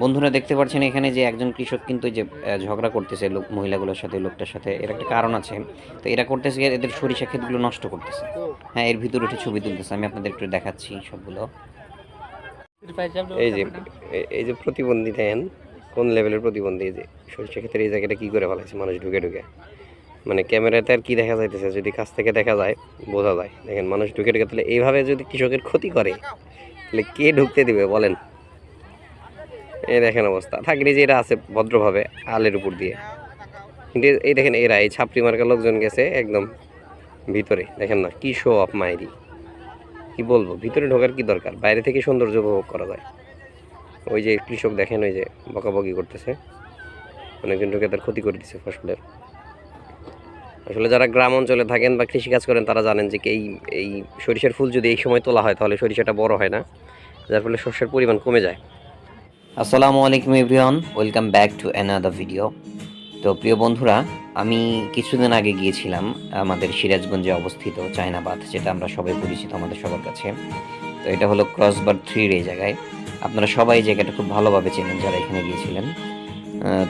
বন্ধুরা দেখতে পাচ্ছেন এখানে যে একজন কৃষক কিন্তু যে ঝগড়া করতেছে লোক, মহিলাগুলোর সাথে, লোকটার সাথে, এর একটা কারণ আছে। তো এরা করতেছে এদের সরিষা ক্ষেতগুলো নষ্ট করতেছে। হ্যাঁ এর ভিতরে উঠে ছবি তুলতেছে, আমি আপনাদের একটু দেখাচ্ছি সবগুলো। এই যে এই যে প্রতিবন্ধী দেন কোন লেভেলের প্রতিবন্ধী যে সরিষা ক্ষেত্রে এই জায়গাটা কি করে ফেলাইছে মানুষ ঢুকে ঢুকে? মানে ক্যামেরাতে আর কি দেখা যাইতেছে? যদি কাছ থেকে দেখা যায়, বোঝা যায়। দেখেন মানুষ ঢুকে ঢুকে, তাহলে এইভাবে যদি কৃষকের ক্ষতি করে, তাহলে কে ঢুকতে দিবে বলেন? এই দেখেন অবস্থা। থাকলে যে এরা আছে ভদ্রভাবে, আলের উপর দিয়ে। কিন্তু এই দেখেন এরা, এই ছাপড়ি মার্কা লোকজন গেছে একদম ভিতরে। দেখেন না, কি শো অফ মাইরি। কি বলব, ভিতরে ঢোকার কি দরকার? বাইরে থেকে সৌন্দর্য উপভোগ করা যায়। ওই যে কৃষক দেখেন, ওই যে বকাবকি করতেছে। অনেকজন ঢুকে তার ক্ষতি করে দিচ্ছে ফসলের। আসলে যারা গ্রাম অঞ্চলে থাকেন বা কৃষিকাজ করেন, তারা জানেন যে এই এই সরিষার ফুল যদি এই সময় তোলা হয়, তাহলে সরিষাটা বড় হয় না। যার ফলে শস্যের পরিমাণ কমে যায়। আসসালামু আলাইকুম everyone, welcome back to another video তো প্রিয় বন্ধুরা, আমি কিছুদিন আগে গিয়েছিলাম আমাদের সিরাজগঞ্জে অবস্থিত চায়নাবাদ, যেটা আমরা সবাই পরিচিত আমাদের সবার কাছে। তো এটা হলো ক্রসবার থ্রির এই জায়গায়। আপনারা সবাই জায়গাটা খুব ভালোভাবে চেনেন যারা এখানে গিয়েছিলেন।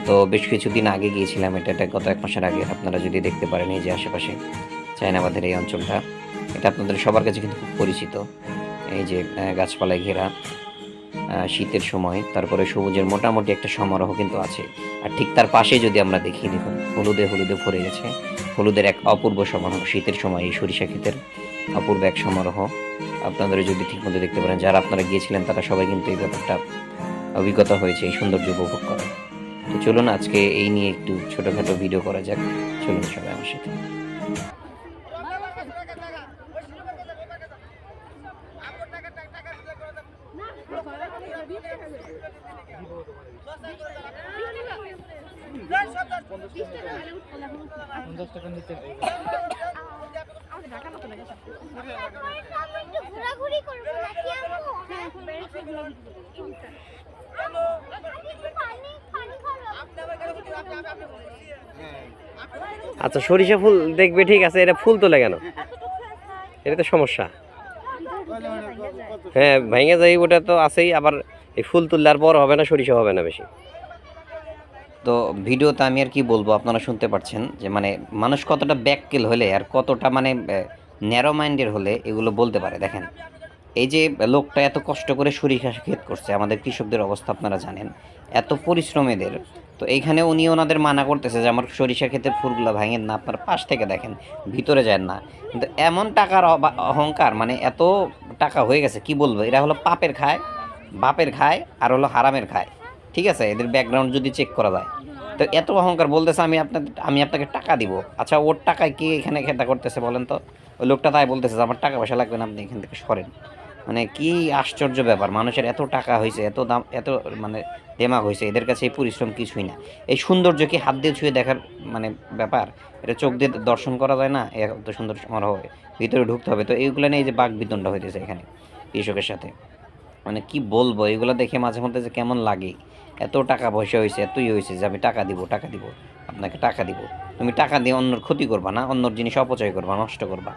তো বেশ কিছুদিন আগে গিয়েছিলাম, এটা এটা গত এক মাসের আগে, আপনারা যদি দেখতে পারেন এই যে আশেপাশে চায়নাবাদের এই অঞ্চলটা। এটা আপনাদের সবার কাছে কিন্তু খুব পরিচিত। এই যে গাছপালায় ঘেরা। শীতের সময়, তারপরে সবুজের মোটামুটি একটা সমারোহ কিন্তু আছে। আর ঠিক তার পাশে যদি আমরা দেখি, দেখুন, হলুদে হলুদে ভরে গেছে। হলুদের এক অপূর্ব সমারোহ, শীতের সময় এই সরিষা ক্ষেতের অপূর্ব এক সমারোহ। আপনাদের যদি ঠিকমতো দেখতে পারেন, যারা আপনারা গিয়েছিলেন, তারা সবাই কিন্তু এই ব্যাপারটা অভিজ্ঞতা হয়েছে, এই সৌন্দর্য উপভোগ করা তো চলুন আজকে এই নিয়ে একটু ছোটোখাটো ভিডিও করা যাক। চলুন সবাই আমার সাথে। পানি পানি খাব আচ্ছা সরিষা ফুল দেখবে, ঠিক আছে, এটা ফুল তোলে কেন? এটা তো সমস্যা। হ্যাঁ ভেঙে যায় ওটা তো আছেই, আবার এই ফুল তুললে আর বড় হবে না, সরিষা হবে না বেশি। তো ভিডিওতে আমি আর কি বলব, আপনারা শুনতে পাচ্ছেন যে মানে মানুষ কতটা ব্যাককেল হলে আর কতটা মানে ন্যারো মাইন্ডের হলে এগুলো বলতে পারে। দেখেন, এই যে লোকটা এত কষ্ট করে সরিষা ক্ষেত করছে, আমাদের কৃষকদের অবস্থা আপনারা জানেন, এত পরিশ্রম এদের তো এইখানে উনি ওনাদের মানা করতেছে যে, আমার সরিষা ক্ষেতের ফুলগুলো ভাঙেন না, আপনার পাশ থেকে দেখেন, ভিতরে যায় না। কিন্তু এমন টাকার অহংকার মানে এত টাকা হয়ে গেছে, কি বলব? এরা হলো পাপের খায়, বাপের খায়, আর হলো হারামের খায়। ঠিক আছে? এদের ব্যাকগ্রাউন্ড যদি চেক করা যায়। তো এত অহংকার বলতেছে আমি আপনাদের আমি আপনাকে টাকা দিব। আচ্ছা ওর টাকায় কে এখানে খেতা করতেছে বলেন তো? ওই লোকটা তাই বলতেছে আমার টাকা পয়সা লাগবে না, আপনি এখান থেকে সরেন। মানে কি আশ্চর্য ব্যাপার, মানুষের এত টাকা হয়েছে এত দাম, এত মানে দেমাগ হয়েছে এদের কাছে এই পরিশ্রম কিছুই না। এই সৌন্দর্য কি হাত দিয়ে ছুঁয়ে দেখার মানে ব্যাপার? এটা চোখ দিয়ে দর্শন করা যায় না? এত সুন্দর সমারোহ, ভিতরে ঢুকতে হবে। তো এইগুলো নিয়ে যে বাঘ বিতণ্ডা হইতেছে এখানে কৃষকের সাথে। মানে কি বলব, এগুলো দেখে মাঝে মধ্যে যে কেমন লাগে। এত টাকা পয়সা হয়েছে এতই হয়েছে যে আমি টাকা দিব টাকা দিব, আপনাকে টাকা দিব। তুমি টাকা দিয়ে অন্যর ক্ষতি করবা না, অন্যর জিনিস অপচয় করবা, নষ্ট করবা।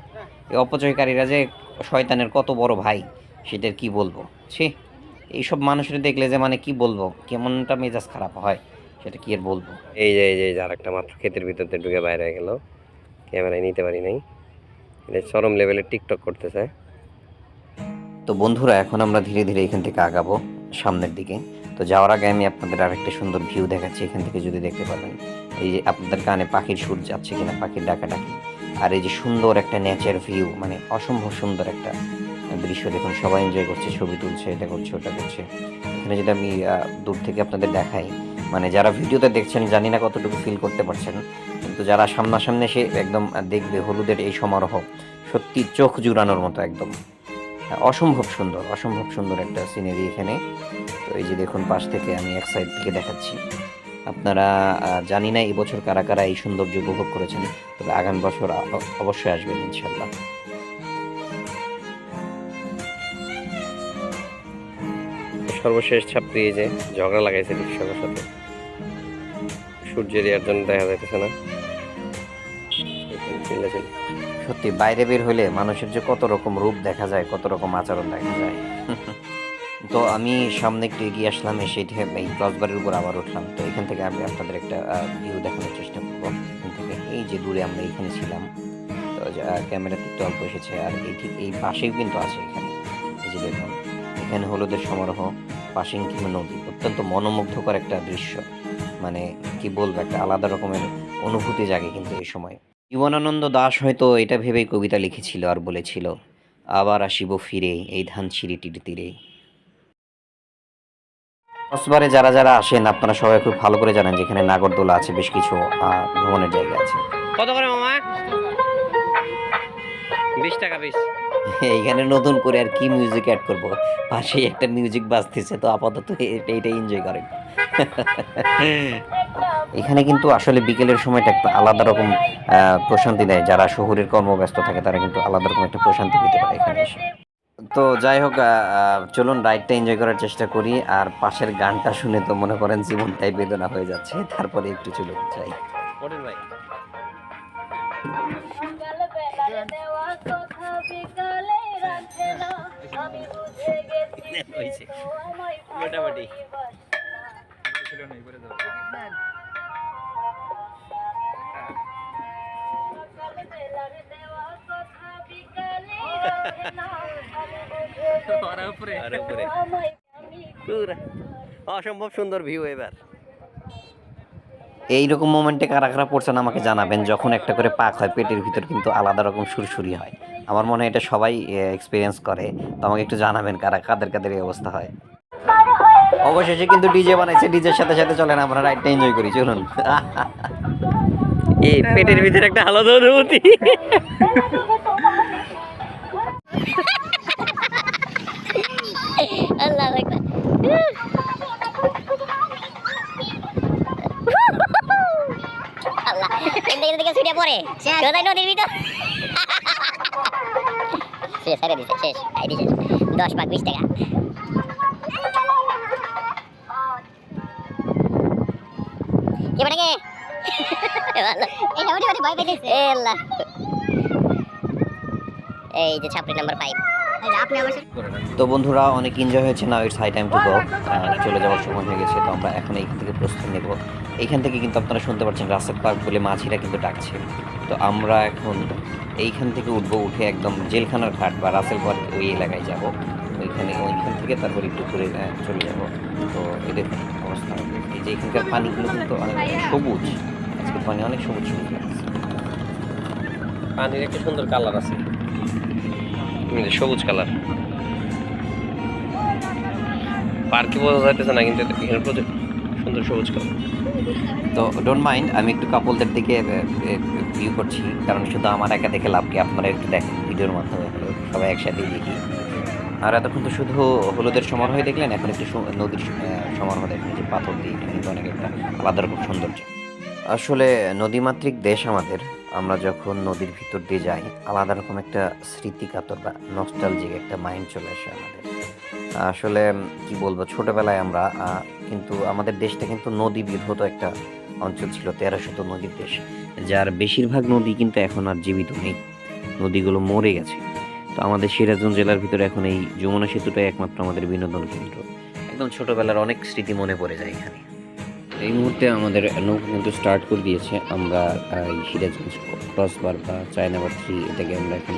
এই অপচয়কারীরা যে শয়তানের কত বড় ভাই, সেটার কি বলব? ছি, এইসব মানুষের দেখলে যে মানে কি বলব, কেমনটা মেজাজ খারাপ হয়, সেটা কি আর বলব? এই যে এই যে আর একটা মাত্র ক্ষেতের ভিতর দিয়ে ঢুকে বাইরে গেল। ক্যামেরায় নিতে পারি নাই। এটা চরম লেভেলের টিকটক করতেছে। তো বন্ধুরা, এখন আমরা ধীরে ধীরে এখান থেকে আগাবো সামনের দিকে। তো যাওয়ার আগে আমি আপনাদের আরেকটা সুন্দর ভিউ দেখাচ্ছি এখান থেকে যদি দেখতে পারেন। এই যে আপনাদের কানে পাখির সুর যাচ্ছে কিনা, পাখির ডাকাডাকি। আর এই যে সুন্দর একটা নেচার ভিউ মানে অসম্ভব সুন্দর একটা দৃশ্য দেখুন। সবাই এনজয় করছে, ছবি তুলছে, এটা করছে, ওটা করছে। এখানে যদি আমি দূর থেকে আপনাদের দেখাই মানে যারা ভিডিওতে দেখছেন, জানি না কতটুকু ফিল করতে পারছেন, কিন্তু যারা সামনাসামনি এসে একদম দেখবে হলুদের এই সমারোহ, সত্যি চোখ জুড়ানোর মতো একদম। অসম্ভব সুন্দর অসম্ভব সুন্দর একটা সিনারি এখানে। তো এই যে দেখুন, পাশ থেকে আমি এক সাইড থেকে দেখাচ্ছি। আপনারা জানি না এই বছর কারা কারা এই সৌন্দর্য উপভোগ করেছেন, তবে আগামী বছর অবশ্যই আসবেন ইনশাল্লাহ সর্বশেষ ছাত্রী এই যে ঝগড়া লাগাইছে কৃষকের সাথে। সূর্যের ইয়ার জন্য দেখা যাইতেছে না। সত্যি বাইরে বের হলে মানুষের যে কত রকম রূপ দেখা যায়, কত রকম আচরণ দেখা যায়। তো আমি সামনে একটু এগিয়ে আসলাম, এসে এই ক্রসবারের উপর আবার উঠলাম। তো এখান থেকে আমি আপনাদের একটা ভিউ দেখানোর চেষ্টা করব। এখান থেকে এই যে দূরে আমরা এখানে ছিলাম, তো ক্যামেরাতে একটু অল্প এসেছে, আর এই ঠিক এই পাশেই কিন্তু আছে এখানে। এই যে দেখুন, এখানে হলুদের সমারোহ, পাশেই কিন্তু নদী। অত্যন্ত মনোমুগ্ধকর একটা দৃশ্য। মানে কি বলব, একটা আলাদা রকমের অনুভূতি জাগে কিন্তু এই সময়। জীবনানন্দ দাস হয়তো এটা ভেবেই কবিতা লিখেছিল আর বলেছিল আবার আসিব ফিরে এই ধান ছিঁড়িটির তীরে। কক্সবারে যারা যারা আসেন আপনারা সবাই খুব ভালো করে জানেন যেখানে নাগরদোলা আছে বেশ কিছু ভ্রমণের জায়গা আছে। কত করে মামা? বিশ টাকা পিস এইখানে নতুন করে আর কি মিউজিক অ্যাড করব? পাশেই একটা মিউজিক বাজতেছে তো আপাতত এটা এইটা এনজয় করেন। এখানে কিন্তু আসলে বিকেলের সময়টা একটা আলাদা রকম আহ, প্রশান্তি দেয়। যারা শহরের কর্মব্যস্ত থাকে তারা কিন্তু আলাদা রকম একটা প্রশান্তি পেতে পারে এখানে এসে। তো যাই হোক চলুন রাইডটা এনজয় করার চেষ্টা করি। আর পাশের গানটা শুনে তো মনে করেন জীবনটাই বেদনা হয়ে যাচ্ছে। তারপরে একটু চলুন যাই। অসম্ভব সুন্দর ভিউ এবার। এইরকম মোমেন্টে কারা কারা পড়ছেন আমাকে জানাবেন যখন একটা করে পাক হয় পেটের ভিতর কিন্তু আলাদা রকম সুরসুরি হয়। আমার মনে হয় এটা সবাই এক্সপিরিয়েন্স করে। তো আমাকে একটু জানাবেন কারা কাদের কাদের এই অবস্থা হয়। অবশেষে কিন্তু ডিজে বানাইছে ডিজের সাথে সাথে চলেন আমরা রাইডটা এনজয় করি চলুন। এই পেটের ভিতরে একটা আলাদা অনুভূতি। আল্লাহ আকবার আল্লাহ। এদিকে এদিকে ছুটে পড়ে কোথায় নদীর ভিতর শেষ হারে দিছে শেষ আই দিছে দশ পাক বিশ টাকা কি? মানে কে এই মোটামুটি ভয় পেয়েছে আল্লাহ এই যে ছাপড়ি নাম্বার ফাইভ আপনি আমার সাথে তো বন্ধুরা অনেক এনজয় হয়েছে না it's high time to go চলে যাওয়ার সময় হয়ে গেছে তো আমরা এখন এইখান থেকে প্রস্তুত নেব। এইখান থেকে কিন্তু আপনারা শুনতে পাচ্ছেন রাসেল পার্ক বলে মাঝিরা কিন্তু ডাকছে। তো আমরা এখন এইখান থেকে উঠবো উঠে একদম জেলখানার ঘাট বা রাসেল পার্ক ওই এলাকায় যাব। ওইখানে ওইখান থেকে তারপর একটু ঘুরে চলে যাব। তো এদের অবস্থা। এই যে এখানকার পানিগুলো কিন্তু অনেক সবুজ। পানি অনেক সবুজ সবুজ লাগছে। পানির একটা সুন্দর কালার আছে। সবুজ কালার পার্কে বোঝা যাইতেছে না কিন্তু এখানে প্রচুর সুন্দর সবুজ কালার তো ডোন্ট মাইন্ড আমি একটু কাপলদের দিকে ভিউ করছি। কারণ শুধু আমার একা দেখে লাভ কি? আপনারা একটু দেখেন ভিডিওর মাধ্যমে সবাই একসাথেই দেখি। আর এতক্ষণ তো শুধু হলুদের সমারোহ দেখলেন এখন একটু নদীর সমারোহ দেখেন। যে পাথর দিয়ে কিন্তু অনেক একটা আলাদা রকম সৌন্দর্য। আসলে নদীমাতৃক দেশ আমাদের। আমরা যখন নদীর ভিতর দিয়ে যাই, আলাদা রকম একটা স্মৃতিকাতর বা নস্টালজিক একটা মাইন্ড চলে আসে আমাদের। আসলে, কি বলব, ছোটবেলায় আমরা কিন্তু আমাদের দেশটা কিন্তু নদী বিধৌত একটা অঞ্চল ছিল তেরো শত নদীর দেশ। যার বেশিরভাগ নদী কিন্তু এখন আর জীবিত নেই। নদীগুলো মরে গেছে। তো আমাদের সিরাজগঞ্জ জেলার ভিতরে এখন এই যমুনা সেতুটাই একমাত্র আমাদের বিনোদন কেন্দ্র। একদম ছোটবেলার অনেক স্মৃতি মনে পড়ে যায় এখানে। এই মুহূর্তে আমাদের নৌকা কিন্তু স্টার্ট করে দিয়েছে। আমরা এই সিরাজগঞ্জ ক্রসবার বা চায়নাবার থ্রি এটাকে আমরা এখন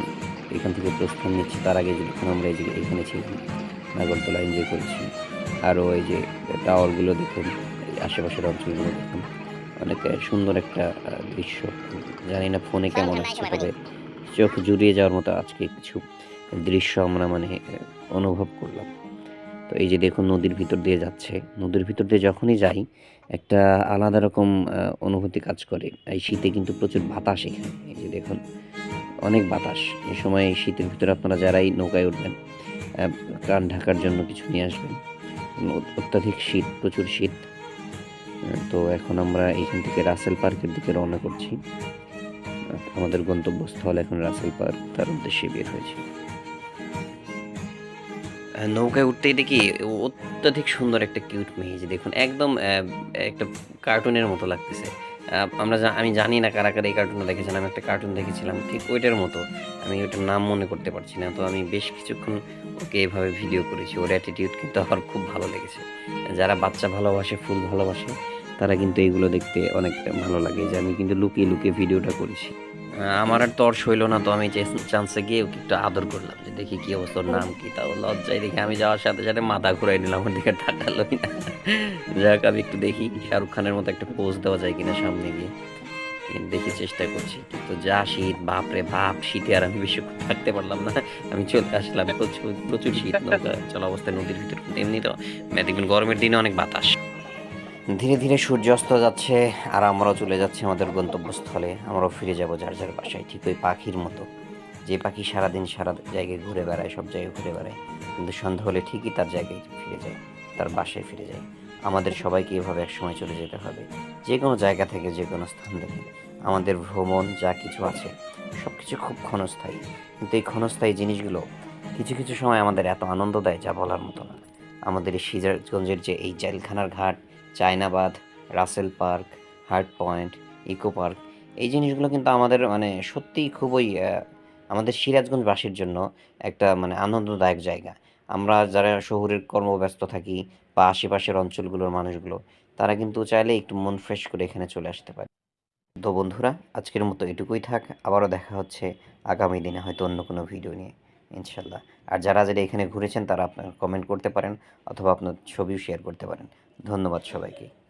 এখান থেকে প্রস্থান নিচ্ছি। তার আগে যখন আমরা এই যে এখানে ছিলাম নাগরদোলা এনজয় করেছি। আরও এই যে টাওয়ারগুলো দেখুন আশেপাশের অঞ্চলগুলো দেখুন অনেক সুন্দর একটা দৃশ্য। জানি না ফোনে কেমন আসছে তবে চোখ জুড়িয়ে যাওয়ার মতো আজকে কিছু দৃশ্য আমরা মানে অনুভব করলাম। তো এই যে দেখুন নদীর ভিতর দিয়ে যাচ্ছে। নদীর ভিতর দিয়ে যখনই যাই একটা আলাদা রকম অনুভূতি কাজ করে। এই শীতে কিন্তু প্রচুর বাতাস এখানে। এই যে দেখুন, অনেক বাতাস। এই সময় এই শীতের ভিতরে আপনারা যারাই নৌকায় উঠবেন কান ঢাকার জন্য কিছু নিয়ে আসবেন। অত্যাধিক শীত, প্রচুর শীত। তো এখন আমরা এইখান থেকে রাসেল পার্কের দিকে রওনা করছি। আমাদের গন্তব্যস্থল এখন রাসেল পার্ক, তার উদ্দেশ্যে বের হয়েছি। নৌকায় উঠতেই দেখি অত্যাধিক সুন্দর একটা কিউট মেয়ে যে দেখুন, একদম একটা কার্টুনের মতো লাগতেছে। আমরা আমি জানি না কারা কারা এই কার্টুনটা দেখেছেন, আমি একটা কার্টুন দেখেছিলাম, ঠিক ওইটার মতো। আমি ওইটার নাম মনে করতে পারছি না, তো আমি বেশ কিছুক্ষণ ওকে এভাবে ভিডিও করেছি, ওর অ্যাটিটিউড কিন্তু আমার খুব ভালো লেগেছে। যারা বাচ্চা ভালোবাসে, ফুল ভালোবাসে, তারা কিন্তু এইগুলো দেখতে অনেক ভালো লাগে, যে আমি কিন্তু লুকিয়ে লুকিয়ে ভিডিওটা করেছি। আমার আর তর্স হইল না তো আমি চান্সে গিয়ে ওকে একটু আদর করলাম, যে দেখি কি অবস্থা নাম কি, তাও লজ্জায় দেখে আমি যাওয়ার সাথে সাথে মাথা ঘুরাই নিলাম, ওর দিকে তাকালোই না। যাক, আমি একটু দেখি শাহরুখ খানের মতো একটা পোজ দেওয়া যায় কিনা সামনে গিয়ে। দেখি চেষ্টা করছি, কিন্তু যা শীত বাপরে বাপ, শীতে আর আমি বেশিক্ষণ থাকতে পারলাম না। আমি চলে আসলাম, প্রচুর প্রচুর শীত, নৌকা চলা অবস্থায় নদীর ভিতরে এমনি তো দেখবেন গরমের দিনে অনেক বাতাস। ধীরে ধীরে সূর্যাস্ত যাচ্ছে আর আমরাও চলে যাচ্ছি আমাদের গন্তব্যস্থলে। আমরাও ফিরে যাব যার যার বাসায়, ঠিক ওই পাখির মতো। যে পাখি সারাদিন সারা জায়গায় ঘুরে বেড়ায়, সব জায়গায় ঘুরে বেড়ায়, কিন্তু সন্ধ্যা হলে ঠিকই তার জায়গায় ফিরে যায়, তার বাসায় ফিরে যায়। আমাদের সবাইকে এভাবে একসময় চলে যেতে হবে। যে কোনো জায়গা থেকে, যে কোনো স্থান থেকে। আমাদের ভ্রমণ যা কিছু আছে সব কিছু খুব ক্ষণস্থায়ী। কিন্তু এই ক্ষণস্থায়ী জিনিসগুলো কিছু কিছু সময় আমাদের এত আনন্দ দেয় যা বলার মতো না। আমাদের এই সিরাজগঞ্জের যে এই জেলখানার ঘাট Chainabad, Russell park, heart point, eco park, এই জিনিসগুলো কিন্তু আমাদের মানে সত্যিই খুবই আমাদের সিরাজগঞ্জবাসীর জন্য একটা মানে আনন্দদায়ক জায়গা। আমরা যারা শহরের কর্মব্যস্ত থাকি বা আশেপাশের অঞ্চলগুলোর মানুষগুলো, তারা কিন্তু চাইলে একটু মন ফ্রেশ করে এখানে চলে আসতে পারে। তো বন্ধুরা, আজকের মতো এটুকুই থাক, আবারও দেখা হচ্ছে আগামী দিনে হয়তো অন্য কোনো ভিডিও নিয়ে, ইনশাল্লাহ। আর যারা যারা এখানে ঘুরেছেন, তারা আপনার কমেন্ট করতে পারেন অথবা আপনার ছবিও শেয়ার করতে পারেন। ধন্যবাদ সবাইকে।